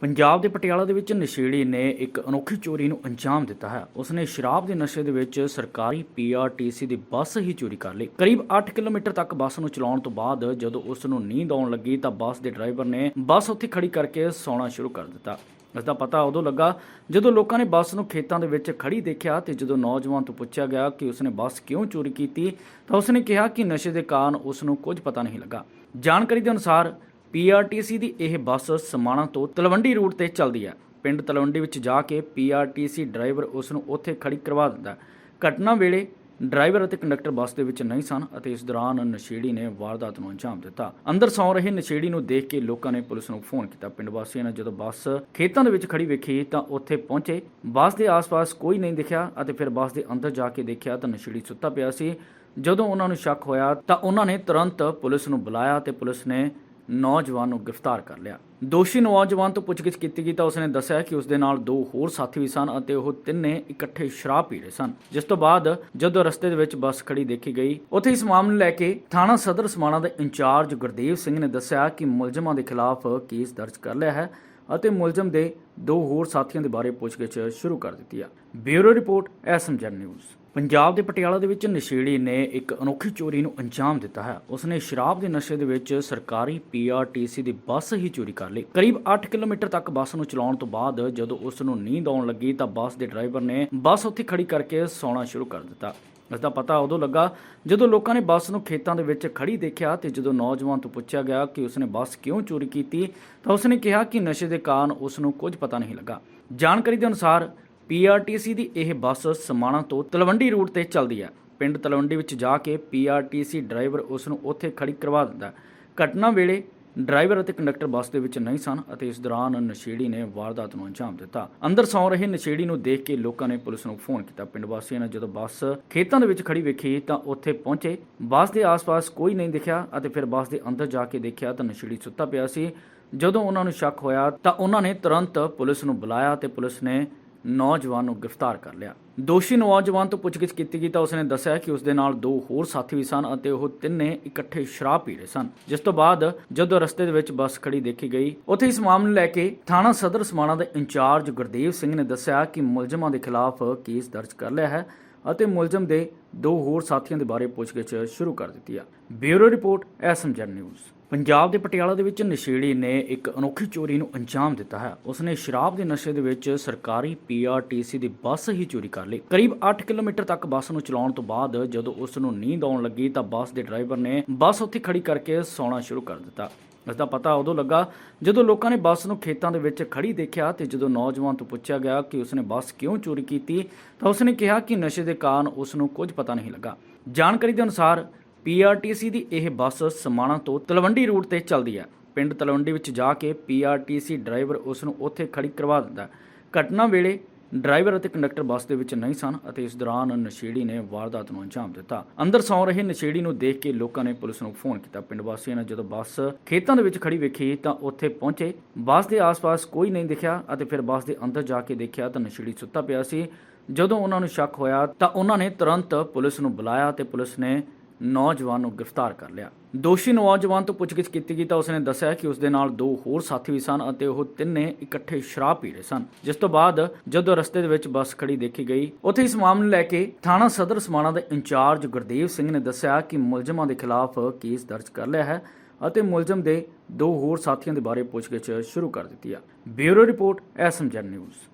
ਪੰਜਾਬ ਦੇ ਪਟਿਆਲਾ ਦੇ ਵਿੱਚ ਨਸ਼ੇੜੀ ਨੇ ਇੱਕ ਅਨੋਖੀ ਚੋਰੀ ਨੂੰ ਅੰਜਾਮ ਦਿੱਤਾ ਹੈ। ਉਸਨੇ ਸ਼ਰਾਬ ਦੇ ਨਸ਼ੇ ਦੇ ਵਿੱਚ ਸਰਕਾਰੀ ਪੀਆਰਟੀਸੀ ਦੀ ਬੱਸ ਹੀ ਚੋਰੀ ਕਰ ਲਈ। ਕਰੀਬ 8 ਕਿਲੋਮੀਟਰ ਤੱਕ ਬੱਸ ਨੂੰ ਚਲਾਉਣ ਤੋਂ ਬਾਅਦ ਜਦੋਂ ਉਸ ਨੂੰ ਨੀਂਦ ਆਉਣ ਲੱਗੀ ਤਾਂ ਬੱਸ ਦੇ ਡਰਾਈਵਰ ਨੇ ਬੱਸ ਉੱਥੇ ਖੜੀ ਕਰਕੇ ਸੌਣਾ ਸ਼ੁਰੂ ਕਰ ਦਿੱਤਾ। ਇਸ ਦਾ ਪਤਾ ਉਦੋਂ ਲੱਗਾ ਜਦੋਂ ਲੋਕਾਂ ਨੇ ਬੱਸ ਨੂੰ ਖੇਤਾਂ ਦੇ ਵਿੱਚ ਖੜੀ ਦੇਖਿਆ ਤੇ ਜਦੋਂ ਨੌਜਵਾਨ ਤੋਂ ਪੁੱਛਿਆ ਗਿਆ ਕਿ ਉਸਨੇ ਬੱਸ ਕਿਉਂ ਚੋਰੀ ਕੀਤੀ ਤਾਂ ਉਸਨੇ ਕਿਹਾ ਕਿ ਨਸ਼ੇ ਦੇ ਕਾਰਨ ਉਸ ਨੂੰ ਕੁਝ ਪਤਾ ਨਹੀਂ ਲੱਗਾ। ਜਾਣਕਾਰੀ ਦੇ ਅਨੁਸਾਰ ਪੀਆਰਟੀਸੀ ਦੀ ਇਹ ਬੱਸ ਸਮਾਣਾ ਤੋਂ ਤਲਵੰਡੀ ਰੂਟ ਤੇ ਚੱਲਦੀ ਹੈ। ਪਿੰਡ ਤਲਵੰਡੀ ਵਿੱਚ ਜਾ ਕੇ ਪੀਆਰਟੀਸੀ ਡਰਾਈਵਰ ਉਸ ਨੂੰ ਉੱਥੇ ਖੜੀ ਕਰਵਾ ਦਿੰਦਾ ਘਟਨਾ ਵੇਲੇ ਡਰਾਈਵਰ ਅਤੇ ਕੰਡਕਟਰ ਬੱਸ ਦੇ ਵਿੱਚ ਨਹੀਂ ਸਨ ਅਤੇ ਇਸ ਦੌਰਾਨ ਨਸ਼ੇੜੀ ਨੇ ਵਾਰਦਾਤ ਨੂੰ ਅੰਜਾਮ ਦਿੱਤਾ। ਅੰਦਰ ਸੌਂ ਰਹੇ ਨਸ਼ੇੜੀ ਨੂੰ ਦੇਖ ਕੇ ਲੋਕਾਂ ਨੇ ਪੁਲਿਸ ਨੂੰ ਫੋਨ ਕੀਤਾ। ਪਿੰਡ ਵਾਸੀਆਂ ਨੇ ਜਦੋਂ ਬੱਸ ਖੇਤਾਂ ਦੇ ਵਿੱਚ ਖੜੀ ਵੇਖੀ ਤਾਂ ਉੱਥੇ ਪਹੁੰਚੇ। ਬੱਸ ਦੇ ਆਸ-ਪਾਸ ਕੋਈ ਨਹੀਂ ਦਿਖਿਆ ਅਤੇ ਫਿਰ ਬੱਸ ਦੇ ਅੰਦਰ ਜਾ ਕੇ ਦੇਖਿਆ ਤਾਂ ਨਸ਼ੇੜੀ ਸੁੱਤਾ ਪਿਆ ਸੀ। ਜਦੋਂ ਉਹਨਾਂ ਨੂੰ ਸ਼ੱਕ ਹੋਇਆ ਤਾਂ ਉਹਨਾਂ ਨੇ ਤੁਰੰਤ ਪੁਲਿਸ ਨੂੰ ਬੁਲਾਇਆ ਤੇ ਪੁਲਿਸ ਨੇ ਨੌਜਵਾਨ ਨੂੰ ਗ੍ਰਿਫਤਾਰ ਕਰ ਲਿਆ। ਦੋਸ਼ੀ ਨੌਜਵਾਨ ਤੋਂ ਪੁੱਛਗਿੱਛ ਕੀਤੀ ਗਈ ਤਾਂ ਉਸਨੇ ਦੱਸਿਆ ਕਿ ਉਸਦੇ ਨਾਲ ਦੋ ਹੋਰ ਸਾਥੀ ਵੀ ਸਨ ਅਤੇ ਉਹ ਤਿੰਨੇ ਇਕੱਠੇ ਸ਼ਰਾਬ ਪੀ ਰਹੇ ਸਨ। ਜਿਸ ਤੋਂ ਬਾਅਦ ਜਦੋਂ ਰਸਤੇ ਦੇ ਵਿੱਚ ਬੱਸ ਖੜੀ ਦੇਖੀ ਗਈ, ਉੱਥੇ ਇਸ ਮਾਮਲੇ ਨੂੰ ਲੈ ਕੇ ਥਾਣਾ ਸਦਰ ਸਮਾਣਾ ਦੇ ਇੰਚਾਰਜ ਗੁਰਦੇਵ ਸਿੰਘ ਨੇ ਦੱਸਿਆ ਕਿ ਮੁਲਜ਼ਮਾਂ ਦੇ ਖਿਲਾਫ ਕੇਸ ਦਰਜ ਕਰ ਲਿਆ ਹੈ। ਅਤੇ ਮੁਲਜ਼ਮ ਦੇ ਦੋ ਹੋਰ ਸਾਥੀਆਂ ਦੇ ਬਾਰੇ ਪੁੱਛਗਿੱਛ ਸ਼ੁਰੂ ਕਰ ਦਿੱਤੀ ਹੈ ਬਿਊਰੋ ਰਿਪੋਰਟ ਐਸਐਮਜਨ ਨਿਊਜ਼। ਪੰਜਾਬ ਦੇ ਪਟਿਆਲਾ ਦੇ ਵਿੱਚ ਨਸ਼ੇੜੀ ਨੇ ਇੱਕ ਅਨੋਖੀ ਚੋਰੀ ਨੂੰ ਅੰਜਾਮ ਦਿੱਤਾ ਹੈ। ਉਸਨੇ ਸ਼ਰਾਬ ਦੇ ਨਸ਼ੇ ਦੇ ਵਿੱਚ ਸਰਕਾਰੀ ਪੀਆਰਟੀਸੀ ਦੀ ਬੱਸ ਹੀ ਚੋਰੀ ਕਰ ਲਈ। ਕਰੀਬ 8 ਕਿਲੋਮੀਟਰ ਤੱਕ ਬੱਸ ਨੂੰ ਚਲਾਉਣ ਤੋਂ ਬਾਅਦ ਜਦੋਂ ਉਸ ਨੂੰ ਨੀਂਦ ਆਉਣ ਲੱਗੀ ਤਾਂ ਬੱਸ ਦੇ ਡਰਾਈਵਰ ਨੇ ਬੱਸ ਉੱਥੇ ਖੜੀ ਕਰਕੇ ਸੌਣਾ ਸ਼ੁਰੂ ਕਰ ਦਿੱਤਾ। ਇਸ ਦਾ ਪਤਾ ਉਦੋਂ ਲੱਗਾ ਜਦੋਂ ਲੋਕਾਂ ਨੇ ਬੱਸ ਨੂੰ ਖੇਤਾਂ ਦੇ ਵਿੱਚ ਖੜੀ ਦੇਖਿਆ ਤੇ ਜਦੋਂ ਨੌਜਵਾਨ ਤੋਂ ਪੁੱਛਿਆ ਗਿਆ ਕਿ ਉਸਨੇ ਬੱਸ ਕਿਉਂ ਚੋਰੀ ਕੀਤੀ, ਤਾਂ ਉਸਨੇ ਕਿਹਾ ਕਿ ਨਸ਼ੇ ਦੇ ਕਾਰਨ ਉਸ ਨੂੰ ਕੁਝ ਪਤਾ ਨਹੀਂ ਲੱਗਾ। ਜਾਣਕਾਰੀ ਦੇ ਅਨੁਸਾਰ ਪੀਆਰਟੀਸੀ ਦੀ ਇਹ ਬੱਸ ਸਮਾਣਾ ਤੋਂ ਤਲਵੰਡੀ ਰੂਟ ਤੇ ਚੱਲਦੀ ਹੈ। ਪਿੰਡ ਤਲਵੰਡੀ ਵਿੱਚ ਜਾ ਕੇ ਪੀਆਰਟੀਸੀ ਡਰਾਈਵਰ ਉਸ ਨੂੰ ਉੱਥੇ ਖੜੀ ਕਰਵਾ ਦਿੰਦਾ ਘਟਨਾ ਵੇਲੇ ਡਰਾਈਵਰ ਅਤੇ ਕੰਡਕਟਰ ਬੱਸ ਦੇ ਵਿੱਚ ਨਹੀਂ ਸਨ ਅਤੇ ਇਸ ਦੌਰਾਨ ਨਸ਼ੇੜੀ ਨੇ ਵਾਰਦਾਤ ਨੂੰ ਅੰਜਾਮ ਦਿੱਤਾ। ਅੰਦਰ ਸੌਂ ਰਹੇ ਨਸ਼ੇੜੀ ਨੂੰ ਦੇਖ ਕੇ ਲੋਕਾਂ ਨੇ ਪੁਲਿਸ ਨੂੰ ਫੋਨ ਕੀਤਾ। ਪਿੰਡ ਵਾਸੀਆਂ ਨੇ ਜਦੋਂ ਬੱਸ ਖੇਤਾਂ ਦੇ ਵਿੱਚ ਖੜੀ ਵੇਖੀ ਤਾਂ ਉੱਥੇ ਪਹੁੰਚੇ। ਬੱਸ ਦੇ ਆਸ-ਪਾਸ ਕੋਈ ਨਹੀਂ ਦਿਖਿਆ ਅਤੇ ਫਿਰ ਬੱਸ ਦੇ ਅੰਦਰ ਜਾ ਕੇ ਦੇਖਿਆ ਤਾਂ ਨਸ਼ੇੜੀ ਸੁੱਤਾ ਪਿਆ ਸੀ। ਜਦੋਂ ਉਹਨਾਂ ਨੂੰ ਸ਼ੱਕ ਹੋਇਆ ਤਾਂ ਉਹਨਾਂ ਨੇ ਤੁਰੰਤ ਪੁਲਿਸ ਨੂੰ ਬੁਲਾਇਆ ਤੇ ਪੁਲਿਸ ਨੇ ਨੌਜਵਾਨ ਨੂੰ ਗ੍ਰਿਫਤਾਰ ਕਰ ਲਿਆ। ਦੋਸ਼ੀ ਨੌਜਵਾਨ ਤੋਂ ਪੁੱਛਗਿੱਛ ਕੀਤੀ ਗਈ ਤਾਂ ਉਸਨੇ ਦੱਸਿਆ ਕਿ ਉਸਦੇ ਨਾਲ ਦੋ ਹੋਰ ਸਾਥੀ ਵੀ ਸਨ ਅਤੇ ਉਹ ਤਿੰਨੇ ਇਕੱਠੇ ਸ਼ਰਾਬ ਪੀ ਰਹੇ ਸਨ। ਜਿਸ ਤੋਂ ਬਾਅਦ ਜਦੋਂ ਰਸਤੇ ਦੇ ਵਿੱਚ ਬੱਸ ਖੜੀ ਦੇਖੀ ਗਈ, ਉੱਥੇ ਇਸ ਮਾਮਲੇ ਨੂੰ ਲੈ ਕੇ ਥਾਣਾ ਸਦਰ ਸਮਾਣਾ ਦੇ ਇੰਚਾਰਜ ਗੁਰਦੇਵ ਸਿੰਘ ਨੇ ਦੱਸਿਆ ਕਿ ਮੁਲਜ਼ਮਾਂ ਦੇ ਖਿਲਾਫ ਕੇਸ ਦਰਜ ਕਰ ਲਿਆ ਹੈ ਅਤੇ ਮੁਲਜ਼ਮ ਦੇ ਦੋ ਹੋਰ ਸਾਥੀਆਂ ਦੇ ਬਾਰੇ ਪੁੱਛਗਿੱਛ ਸ਼ੁਰੂ ਕਰ ਦਿੱਤੀ ਹੈ ਬਿਊਰੋ ਰਿਪੋਰਟ ਐਸਐਮਜਨ ਨਿਊਜ਼। ਪੰਜਾਬ ਦੇ ਪਟਿਆਲਾ ਦੇ ਵਿੱਚ ਨਸ਼ੇੜੀ ਨੇ ਇੱਕ ਅਨੋਖੀ ਚੋਰੀ ਨੂੰ ਅੰਜਾਮ ਦਿੱਤਾ ਹੈ। ਉਸਨੇ ਸ਼ਰਾਬ ਦੇ ਨਸ਼ੇ ਦੇ ਵਿੱਚ ਸਰਕਾਰੀ ਪੀਆਰਟੀਸੀ ਦੀ ਬੱਸ ਹੀ ਚੋਰੀ ਕਰ ਲਈ। ਕਰੀਬ 8 ਕਿਲੋਮੀਟਰ ਤੱਕ ਬੱਸ ਨੂੰ ਚਲਾਉਣ ਤੋਂ ਬਾਅਦ ਜਦੋਂ ਉਸ ਨੂੰ ਨੀਂਦ ਆਉਣ ਲੱਗੀ ਤਾਂ ਬੱਸ ਦੇ ਡਰਾਈਵਰ ਨੇ ਬੱਸ ਉੱਥੇ ਖੜੀ ਕਰਕੇ ਸੌਣਾ ਸ਼ੁਰੂ ਕਰ ਦਿੱਤਾ। ਇਸ ਦਾ ਪਤਾ ਉਦੋਂ ਲੱਗਾ ਜਦੋਂ ਲੋਕਾਂ ਨੇ ਬੱਸ ਨੂੰ ਖੇਤਾਂ ਦੇ ਵਿੱਚ ਖੜੀ ਦੇਖਿਆ ਤੇ ਜਦੋਂ ਨੌਜਵਾਨ ਤੋਂ ਪੁੱਛਿਆ ਗਿਆ ਕਿ ਉਸਨੇ ਬੱਸ ਕਿਉਂ ਚੋਰੀ ਕੀਤੀ ਤਾਂ ਉਸਨੇ ਕਿਹਾ ਕਿ ਨਸ਼ੇ ਦੇ ਕਾਰਨ ਉਸ ਨੂੰ ਕੁਝ ਪਤਾ ਨਹੀਂ ਲੱਗਾ। ਜਾਣਕਾਰੀ ਦੇ ਅਨੁਸਾਰ ਪੀਆਰਟੀਸੀ ਦੀ ਇਹ ਬੱਸ ਸਮਾਣਾ ਤੋਂ ਤਲਵੰਡੀ ਰੂਟ ਤੇ ਚੱਲਦੀ ਹੈ। ਪਿੰਡ ਤਲਵੰਡੀ ਵਿੱਚ ਜਾ ਕੇ ਪੀਆਰਟੀਸੀ ਡਰਾਈਵਰ ਉਸ ਨੂੰ ਉੱਥੇ ਖੜੀ ਕਰਵਾ ਦਿੰਦਾ ਘਟਨਾ ਵੇਲੇ ਡਰਾਈਵਰ ਅਤੇ ਕੰਡਕਟਰ ਬੱਸ ਦੇ ਵਿੱਚ ਨਹੀਂ ਸਨ ਅਤੇ ਇਸ ਦੌਰਾਨ ਨਸ਼ੇੜੀ ਨੇ ਵਾਰਦਾਤ ਨੂੰ ਅੰਜਾਮ ਦਿੱਤਾ। ਅੰਦਰ ਸੌਂ ਰਹੇ ਨਸ਼ੇੜੀ ਨੂੰ ਦੇਖ ਕੇ ਲੋਕਾਂ ਨੇ ਪੁਲਿਸ ਨੂੰ ਫੋਨ ਕੀਤਾ। ਪਿੰਡ ਵਾਸੀਆਂ ਨੇ ਜਦੋਂ ਬੱਸ ਖੇਤਾਂ ਦੇ ਵਿੱਚ ਖੜੀ ਵੇਖੀ ਤਾਂ ਉੱਥੇ ਪਹੁੰਚੇ। ਬੱਸ ਦੇ ਆਸ-ਪਾਸ ਕੋਈ ਨਹੀਂ ਦਿਖਿਆ ਅਤੇ ਫਿਰ ਬੱਸ ਦੇ ਅੰਦਰ ਜਾ ਕੇ ਦੇਖਿਆ ਤਾਂ ਨਸ਼ੇੜੀ ਸੁੱਤਾ ਪਿਆ ਸੀ। ਜਦੋਂ ਉਹਨਾਂ ਨੂੰ ਸ਼ੱਕ ਹੋਇਆ ਤਾਂ ਉਹਨਾਂ ਨੇ ਤੁਰੰਤ ਪੁਲਿਸ ਨੂੰ ਬੁਲਾਇਆ ਤੇ ਪੁਲਿਸ ਨੇ ਨੌਜਵਾਨ ਨੂੰ ਗ੍ਰਿਫਤਾਰ ਕਰ ਲਿਆ। ਦੋਸ਼ੀ ਨੌਜਵਾਨ ਤੋਂ ਪੁੱਛਗਿੱਛ ਕੀਤੀ ਗਈ ਤਾਂ ਉਸਨੇ ਦੱਸਿਆ ਕਿ ਉਸਦੇ ਨਾਲ ਦੋ ਹੋਰ ਸਾਥੀ ਵੀ ਸਨ ਅਤੇ ਉਹ ਤਿੰਨੇ ਇਕੱਠੇ ਸ਼ਰਾਬ ਪੀ ਰਹੇ ਸਨ। ਜਿਸ ਤੋਂ ਬਾਅਦ ਜਦੋਂ ਰਸਤੇ ਦੇ ਵਿੱਚ ਬੱਸ ਖੜੀ ਦੇਖੀ ਗਈ, ਉੱਥੇ ਇਸ ਮਾਮਲੇ ਨੂੰ ਲੈ ਕੇ ਥਾਣਾ ਸਦਰ ਸਮਾਣਾ ਦੇ ਇੰਚਾਰਜ ਗੁਰਦੇਵ ਸਿੰਘ ਨੇ ਦੱਸਿਆ ਕਿ ਮੁਲਜ਼ਮਾਂ ਦੇ ਖਿਲਾਫ ਕੇਸ ਦਰਜ ਕਰ ਲਿਆ ਹੈ ਅਤੇ ਮੁਲਜ਼ਮ ਦੇ ਦੋ ਹੋਰ ਸਾਥੀਆਂ ਦੇ ਬਾਰੇ ਪੁੱਛਗਿੱਛ ਸ਼ੁਰੂ ਕਰ ਦਿੱਤੀ ਹੈ ਬਿਊਰੋ ਰਿਪੋਰਟ ਐਸਐਮਜਨ ਨਿਊਜ਼।